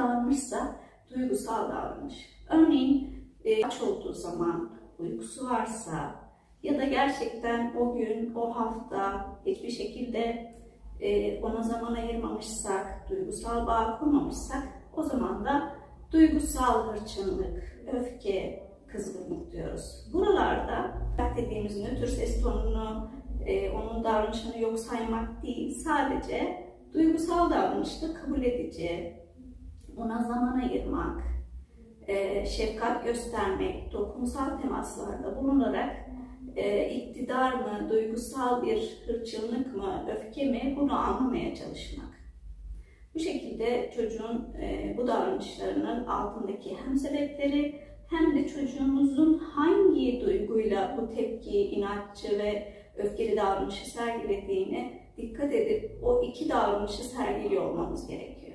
Davranışsa duygusal davranış. Örneğin e, aç olduğu zaman, uykusu varsa ya da gerçekten o gün, o hafta hiçbir şekilde e, ona zaman ayırmamışsak, duygusal bağ kurmamışsak o zaman da duygusal hırçınlık, öfke, kızgınlık diyoruz. Buralarda dediğimiz nötr ses tonunu, e, onun davranışını yok saymak değil, sadece duygusal davranışta kabul edici, ona zaman ayırmak, e, şefkat göstermek, dokunsal temaslarda bulunarak e, iktidar mı, duygusal bir hırçınlık mı, öfke mi bunu anlamaya çalışmak. Bu şekilde çocuğun e, bu davranışlarının altındaki hem sebepleri hem de çocuğumuzun hangi duyguyla bu tepki, inatçı ve öfkeli davranışı sergilediğine dikkat edip o iki davranışı sergiliyor olmamız gerekiyor.